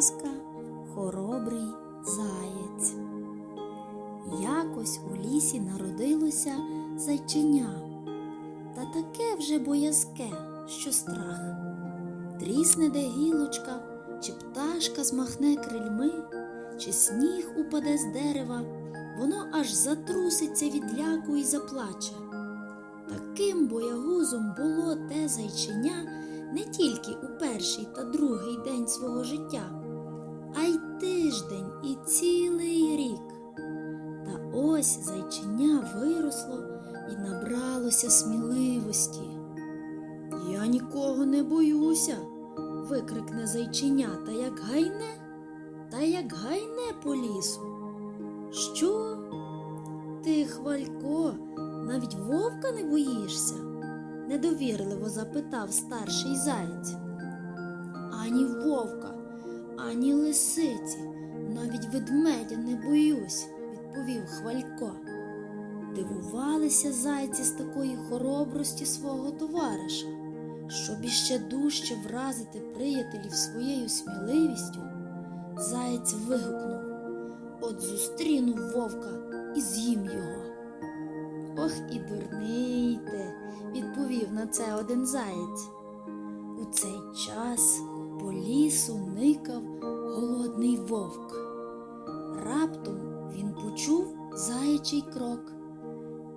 Казка Хоробрий заєць. Якось у лісі народилося зайченя, та таке вже боязке, що страх. Трісне де гілочка, чи пташка змахне крильми, чи сніг упаде з дерева, воно аж затруситься від ляку і заплаче. Таким боягузом було те зайченя не тільки у перший та другий день свого життя, ось зайченя виросло і набралося сміливості. Я нікого не боюся, викрикне зайченя та як гайне, та як гайне по лісу. Що? Ти, хвалько, навіть вовка не боїшся? недовірливо запитав старший заєць. Ані вовка, ані лисиці, навіть ведмедя не боюсь, відповів хвалько. Дивувалися зайці з такої хоробрості свого товариша, щоб іще дужче вразити приятелів своєю сміливістю. Заєць вигукнув От зустріну вовка і з'їм його. Ох і дурний ти, відповів на це один заєць. У цей час по лісу никав голодний вовк. Заячий крок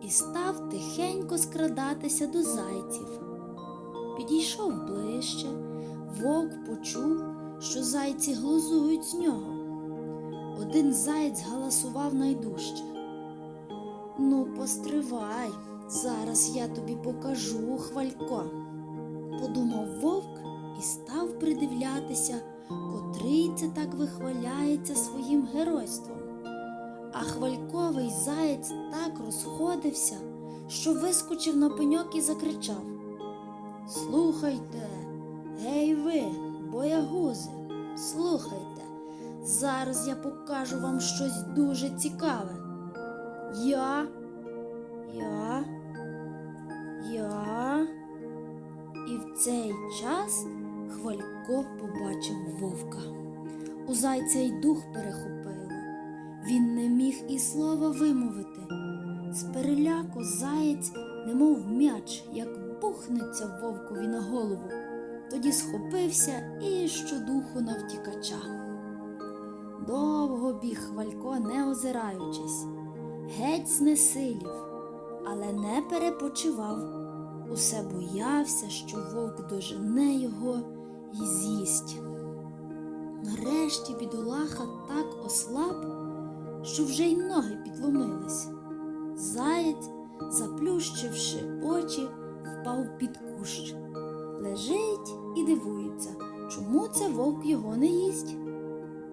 і став тихенько скрадатися до зайців. Підійшов ближче, вовк почув, що зайці глузують з нього. Один заєць галасував найдужче. Ну, постривай, зараз я тобі покажу, хвалько. Подумав вовк і став придивлятися, котрий це так вихваляється своїм геройством. А хвальковий заєць так розходився, що вискочив на пеньок і закричав Слухайте, гей ви, боягузи, слухайте, зараз я покажу вам щось дуже цікаве. Я, я, я. І в цей час Хвалько побачив вовка. У зайця й дух перехопило. Слова вимовити. З переляку заєць, немов м'яч, як бухнеться вовкові на голову. Тоді схопився і щодуху навтікача. Довго біг Хвалько, не озираючись геть знесилів, але не перепочивав. Усе боявся, що вовк дожене його і з'їсть. Нарешті бідолаха так ослаб, що вже й ноги підломились. Заєць, заплющивши очі, впав під кущ. Лежить і дивується, чому це вовк його не їсть.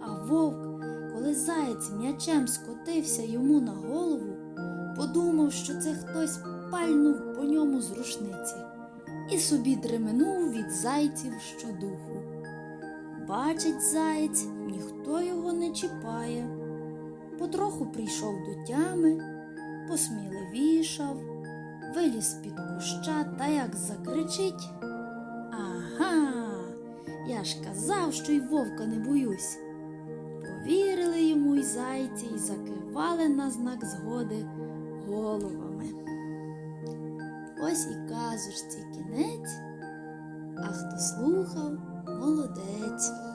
А вовк коли заєць м'ячем скотився йому на голову, подумав, що це хтось пальнув по ньому з рушниці і собі дременув від зайців щодуху. Бачить заєць, ніхто його не чіпає. Потроху прийшов до тями, посміливішав, виліз під куща та як закричить. Ага, я ж казав, що й вовка не боюсь. Повірили йому й зайці і закивали на знак згоди головами. Ось і казочці кінець, а хто слухав, молодець.